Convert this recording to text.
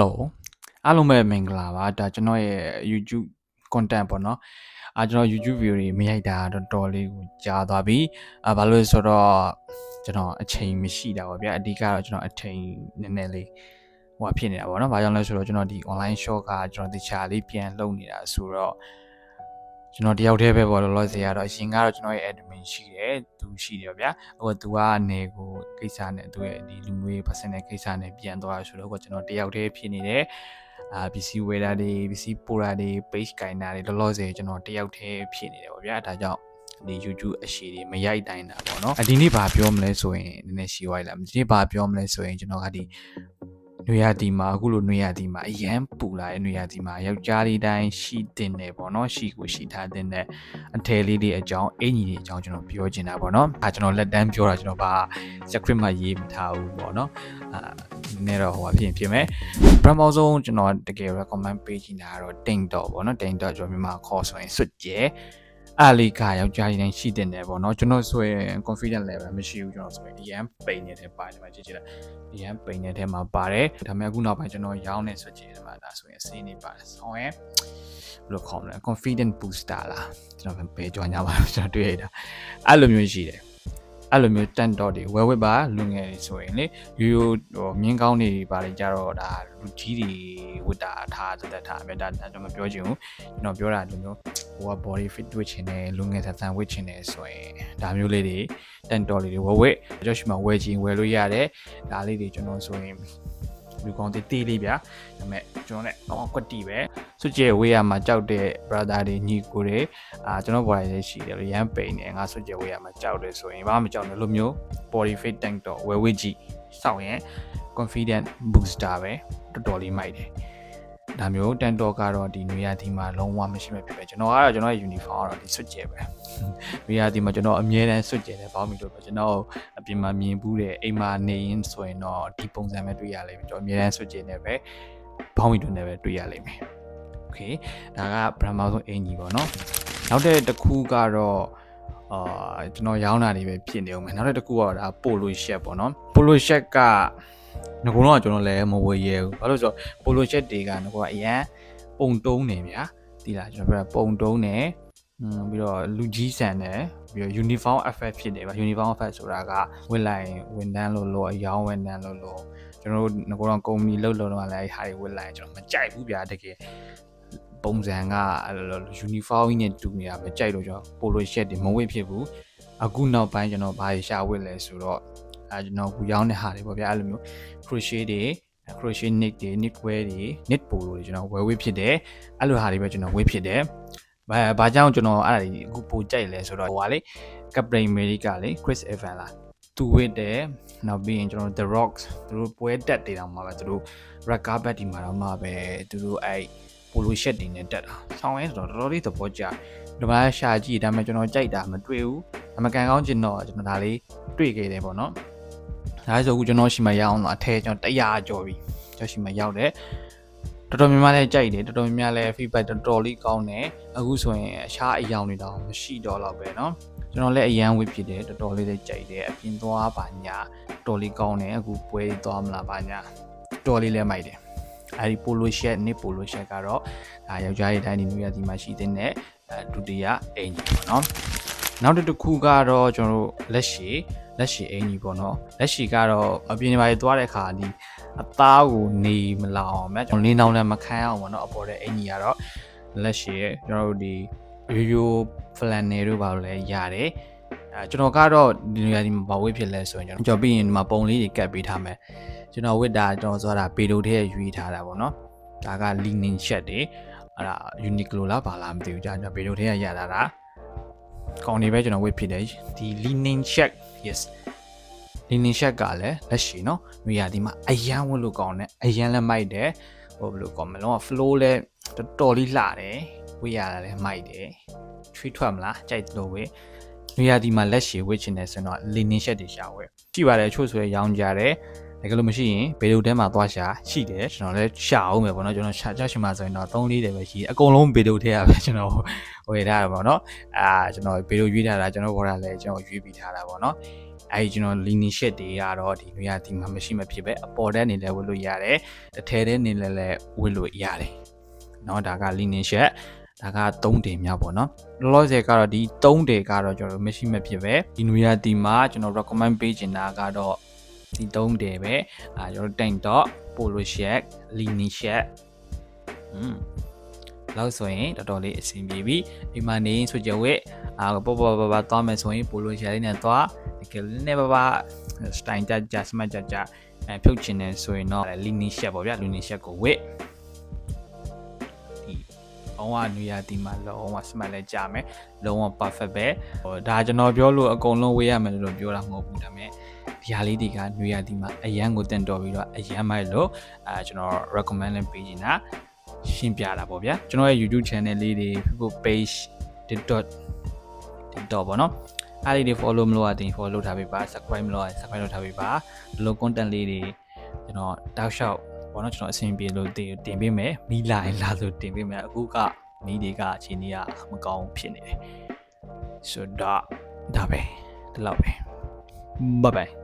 Hello အားလုံးပဲမင်္ဂလာပါဒါကျွန်တော်ရဲ့ YouTube content ပေါ့နော်အာကျွန်တော် YouTube video တွေမရိုက်တာတော့တော်လေးကိုကြာသွားပြီအာဘာလို့လဲဆိုတော့ကျွန်တော်အချိန်မရှိတာပေါ့ဗျာအဓိကတော့ကျွန်တော်အချိန်နည်းနည်းလေးဟိုဖြစ်နေတာပေါ့နော်ဘာကြောင့်လဲဆိုတော့ကျွန်တော်ဒီ online shop ကကျွန်တော်တခြားလေးပြန်လုပ်နေတာဆိုတော့ ကျွန်တော်တယောက်တည်းပဲပေါ့လောလောဆယ်ကတော့အရင်ကတော့ကျွန်တော်ရဲ့ admin ရှိတယ်သူရှိတယ်ဗျာဟိုသူကနေကိုကိစ္စနဲ့သူရဲ့ဒီလူမျိုးရေး personal ကိစ္စနဲ့ပြန်သွားဆိုတော့ကျွန်တော်တယောက်တည်းဖြစ်နေတယ်အာပစ္စည်းဝယ်တာတွေပစ္စည်းပို့တာတွေ page ကင်တာတွေလောလောဆယ်ကျွန်တော်တယောက်တည်းဖြစ်နေတယ်ပေါ့ဗျာဒါကြောင့်ဒီ YouTube အရှိတွေမရိုက်တိုင်းတာပေါ့နော်အဒီနေ့ဘာပြောမလဲဆိုရင်နည်းနည်းရှင်းသွားလိုက်ဒီနေ့ဘာပြောမလဲဆိုရင်ကျွန်တော်ကဒီ နွေရာသီမှာအခုလိုနွေရာသီမှာအရန်ပူလာတဲ့နွေရာသီမှာယောက်ျားလေးတိုင်းရှိတင်တယ်ပေါ့နော်ရှိကိုရှိထားတင်တဲ့အထည်လေးတွေအကြောင်းအင်ကြီးတွေအကြောင်းကျွန်တော်ပြောချင်တာပေါ့နော်အဲကျွန်တော်လက်တန်းပြောတာကျွန်တော်ဘာ script မှာရေးမထားဘူးပေါ့နော်အာနည်းတော့ဟိုဖြစ်ဖြစ်မယ်ပထမဆုံးကျွန်တော်တကယ် recommend ပေးချင်တာကတော့ ting dot ပေါ့နော် ting dot ကျွန်တော်မြန်မာခေါ်ဆိုရင်စွတ်ကျဲ အားလေးကယောက်ျားကြီးတိုင်းရှိတင်တယ်ပေါ့နော်ကျွန်တော်ဆိုရင် confident level မရှိဘူးကျွန်တော်ဆိုရင်အရန်ပိန်နေတဲ့ပါတယ်မှာကြည့်ကြည့်လိုက်အရန်ပိန်နေတဲ့မှာပါတယ်ဒါပေမဲ့အခုနောက်ပိုင်းကျွန်တော်ရောင်းနေစွတ်ကျဲတယ်မှာဒါဆိုရင်အစင်းနေပါတယ်ဆောင်းရင်ဘယ်လိုခေါ်မလဲ confident booster လားကျွန်တော်ပဲကြော်ညာပါကျွန်တော်တွေ့ရတာအဲ့လိုမျိုးရှိတယ် အဲ့လိုမျိုးတန်တော့တွေဝဲဝဲပါလူငယ်တွေဆိုရင်လေရိုးရိုးဟိုမြင်းကောင်းတွေပါလေကြတော့ဒါလူကြီးတွေဝတ်တာထားသက်သက်ထားအမြဲဒါကျွန်တော်မပြောချင်ဘူးကျွန်တော်ပြောတာဒီမျိုးဟိုက body fit ဝတ်ချင်တယ်လူငယ်ဆန်ဆန်ဝတ်ချင်တယ်ဆိုရင်ဒါမျိုးလေးတွေတန်တော်လေးတွေဝဲဝဲကြောက်ရှိမှဝဲချင်ဝဲလို့ရတယ်ဒါလေးတွေကျွန်တော်ဆိုရင် လူကောင်းတေးတေးလေးဗျာဒါပေမဲ့ကျွန်တော်လည်းကောင်းကွက်တီပဲစွကြဲဝေးရမှာကြောက်တဲ့ brother တွေညီကိုတွေအာကျွန်တော်ဘော်ရည်ရှိတယ်လို့ရမ်းပိန်နေငါစွကြဲဝေးရမှာကြောက်တယ်ဆိုရင်ဘာမှမကြောက်ဘူးလို့မျိုး body fit tank တော့ဝဲဝဲကြည့်စောင့်ရင် confident booster ပဲတော်တော်လေးမိုက်တယ် ဒါမျိုးတန်တော်ကတော့ဒီနွေရာသီမှာလုံးဝမရှိမဲ့ဖြစ်ပဲကျွန်တော်ကတော့ကျွန်တော်ရဲ့ uniform ကတော့ဒီစွတ်ကျဲပဲနွေရာသီမှာကျွန်တော်အမြဲတမ်းစွတ်ကျဲတယ်ဘောင်းမီလို့ပဲကျွန်တော်အပြင်မှာမြင်ဘူးတဲ့အိမ်မှာနေရင်ဆိုရင်တော့ဒီပုံစံပဲတွေ့ရလိမ့်မယ်ကျွန်တော်အမြဲတမ်းစွတ်ကျဲနေပဲဘောင်းမီတို့နဲ့ပဲတွေ့ရလိမ့်မယ်โอเคဒါကပထမဆုံးအင်ကြီးပေါ့နော်နောက်တဲ့တစ်ခုကတော့အာကျွန်တော်ရောင်းတာတွေပဲဖြစ်နေအောင်မယ်နောက်တဲ့တစ်ခုကတော့ဒါပိုလိုရှက်ပေါ့နော်ပိုလိုရှက်က ငကုံတော့ကျွန်တော်လည်းမဝယ်ရဲဘူးဘာလို့ဆိုတော့ပိုလိုရှက်တွေကငကုံကအရန်ပုံတုံးနေဗျာဒီလားကျွန်တော်ပြောပုံတုံးနေอืมပြီးတော့လူကြီးဆန်တယ်ပြီးတော့ uniform effect ဖြစ်တယ်ဗျ uniform effect ဆိုတာကဝစ်လိုက်ဝန်တန်းလို့လို့အယောင်းဝန်တန်းလို့လို့ကျွန်တော်တို့ငကောတော့ကုမ္ပဏီလှုပ်လို့တော့လည်းအဲ့ဟာတွေဝစ်လိုက်ကျွန်တော်မကြိုက်ဘူးဗျာတကယ်ပုံစံကအဲ့လို uniform ကြီးနဲ့တူနေတာပဲကြိုက်လို့ကျွန်တော် polo shirt တွေမဝစ်ဖြစ်ဘူးအခုနောက်ပိုင်းကျွန်တော်ဘာရှာဝစ်လဲဆိုတော့ အဲကျွန်တော်ကူရောင်းတဲ့ဟာတွေပေါ့ဗျာအဲ့လိုမျိုး crochet တွေ crochet knit တွေ knit wear တွေ knit polo တွေကျွန်တော်ဝယ်ဝေးဖြစ်တယ်အဲ့လိုဟာတွေပဲကျွန်တော်ဝေးဖြစ်တယ်ဘာဘာကြောင့်ကျွန်တော်အဲ့ဒါတွေအခုပိုကြိုက်လဲဆိုတော့ဟိုဟာလေ Captain America လေ Chris Evans လားသူဝစ်တယ်နောက်ပြီးရင်ကျွန်တော် The Rocks သူတို့ပွဲတက်တွေတောင်မှပဲသူတို့ red carpet ဒီမှာတော့မှပဲသူတို့အဲ့ polo shirt တွေနဲ့တက်တာဆောင်းရဲဆိုတော့တော်တော်လေးသဘောကျဒီမှာရှာကြည့်ဒါပေမဲ့ကျွန်တော်ကြိုက်တာမတွေ့ဘူးအမကန်ကောင်းကျင်တော့ကျွန်တော်ဒါလေးတွေ့ခဲ့တယ်ပေါ့နော် ဒါဆိုအခုကျွန်တော်ရှိမှရအောင်တော့အထဲကျွန်တော်100ကျော်ပြီကျွန်တော်ရှိမှရောက်တယ်တော်တော်များများလည်းကြိုက်တယ်တော်တော်များများလည်း feedback တော်တော်လေးကောင်းတယ်အခုဆိုရင်အရှားအယောင်တွေတော့မရှိတော့တော့ပဲเนาะကျွန်တော်လည်းအရန်ဝစ်ဖြစ်တယ်တော်တော်လေးလည်းကြိုက်တယ်အပြင်သွားပါညာတော်လေးကောင်းတယ်အခုပွဲသွားမလားပါညာတော်လေးလည်းမိုက်တယ်အဲဒီ polo shirt နဲ့ polo shirt ကတော့ဒါယောက်ျားရဲ့တိုင်းဒီနွေရာသီမှာရှိတဲ့အဲဒုတိယအင်ကြီးပေါ့နော်နောက်တစ်ခုကတော့ကျွန်တော်တို့လက်ရှိ လက်ရှိအင်ကြီးပေါ့နော်လက်ရှိကတော့အပြင်မှာသွားတဲ့အခါဒီအသားကိုနေမလာအောင်မြတ်ကျွန်တော်လင်းတောင်းလည်းမခံအောင်ပေါ့နော်အပေါ်တဲ့အင်ကြီးကတော့လက်ရှိရဲ့ကျွန်တော်တို့ဒီရိုးရိုး flannel တို့ပါလို့လည်းရတယ်အဲကျွန်တော်ကတော့ဒီနေရာဒီမှာဘာဝေးဖြစ်လဲဆိုရင်ကျွန်တော်ကြော်ပြီးရင်ဒီမှာပုံလေးတွေကတ်ပေးထားမယ်ကျွန်တော်ဝစ်တာကျွန်တော်ဆိုတာပေတိုထဲရွေးထားတာပေါ့နော်ဒါက linen shirt တွေအဲ့ဒါ Uniqlo လားဘာလားမသိဘူးကြာကျွန်တော်ပေတိုထဲရရတာဒါကောင်းနေပဲကျွန်တော်ဝစ်ဖြစ်တယ်ဒီ linen shirt yes လင်းလင်းရှက်ကလည်းလက်ရှိနော်နွေရာသီမှာအရန်ဝတ်လို့ကောင်းတယ်အရန်လည်းမိုက်တယ်ဟိုဘယ်လိုကောင်းမလဲ flow လည်းတော်တော်လေးလှတယ်ဝေးရတာလည်းမိုက်တယ်ထွေးထွက်မလားကြိုက်လို့ဝေးနွေရာသီမှာလက်ရှိဝတ်ချင်တယ်ဆိုတော့လင်းလင်းရှက်တွေရှာဝယ်ရှိပါတယ်ချို့ဆိုရရောင်းကြတယ်တကယ်လို့မရှိရင်ဗီဒီယိုထဲမှာသွားရှာရှိတယ်ကျွန်တော်လည်းရှာအောင်ပဲပေါ့နော်ကျွန်တော်ရှာကြရှင်မှာဆိုရင်တော့3-4တယ်ပဲရှိအကုန်လုံးဗီဒီယိုထဲရပဲကျွန်တော်ဝယ်ထားတာပေါ့နော်အာကျွန်တော်ဗီဒီယိုရွေးထားတာကျွန်တော်ဘောရလည်းကျွန်တော်ရွေးပြီးထားတာပေါ့နော် အဲဒီကျွန်တော် linear shade တွေကတော့ဒီနွေရာသီမှာမရှိမဖြစ်ပဲအပေါ်တဲ့နေလဲဝတ်လို့ရတယ်တစ်ထည်တဲ့နေလဲလဲဝတ်လို့ရတယ်เนาะဒါက linear shade ဒါက3တင်မြောက်ပေါ့နော်လောလောဆယ်ကတော့ဒီ3တင်ကတော့ကျွန်တော်မရှိမဖြစ်ပဲဒီနွေရာသီမှာကျွန်တော် recommend ပေးချင်တာကတော့ဒီ3တင်ပဲအာကျွန်တော် tank top polo shirt linear shirt อืม လောက်ဆိုရင်တော်တော်လေးအဆင်ပြေပြီဒီမှာနေဆိုကြဝဲအာပေါ်ပေါ်ပါပါသွားမယ်ဆိုရင် polo shirt လေးနဲ့သွားတကယ်လည်းနည်းပါးပါ style ကြကြ smart ကြကြအဲဖြုတ်ချင်တယ်ဆိုရင်တော့ linear shirt ပေါ့ဗျ linear shirt ကိုဝတ်ဒီလုံးဝနွေရာသီမှာလုံးဝ smart လဲကြမယ်လုံးဝ perfect ပဲဟိုဒါကျွန်တော်ပြောလို့အကုန်လုံးဝေးရမယ်လို့ပြောတာမဟုတ်ဘူးဒါပေမဲ့ဒီဟာလေးတွေကနွေရာသီမှာအရန်ကိုတင်တော်ပြီးတော့အရန်မိုက်လို့အဲကျွန်တော် recommend လုပ်ပေးနေတာ ရှင်းပြတာပေါ့ဗျာကျွန်တော်ရဲ့ YouTube channel လေးတွေ Facebook page TikTok TikTok ပေါ့နော်အားလေးတွေ follow မလုပ်ရသေးရင် follow လုပ်ထားပေးပါ subscribe မလုပ်ရရင် subscribe လုပ်ထားပေးပါဒီလို content လေးတွေကျွန်တော်တောက်လျှောက်ပေါ့နော်ကျွန်တော်အဆင်ပြေလို့တင်တင်ပေးမယ်မီလာရင်လာဆိုတင်ပေးမယ်အခုကမီးတွေကအခြေအနေကမကောင်းဖြစ်နေတယ်ဆိုတော့ဒါပဲဒီလောက်ပဲ bye bye